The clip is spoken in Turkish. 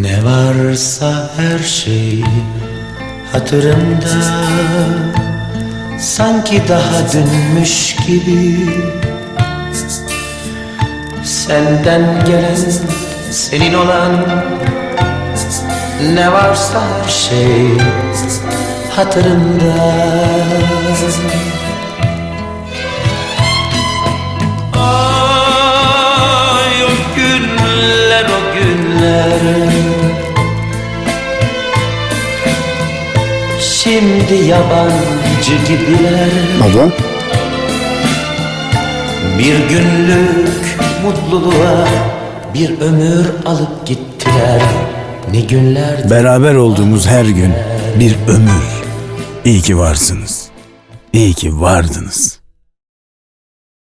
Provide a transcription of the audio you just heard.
Varsa her şey hatırımda. Sanki daha dünmüş gibi. Senden gelen senin olan Ne varsa her şey hatırımda. Ay o günler o günler Şimdi yabancı gibiler Baba? Bir günlük mutluluğa bir ömür alıp gittiler Ne günler Beraber olduğumuz her gün bir ömür. İyi ki varsınız. İyi ki vardınız.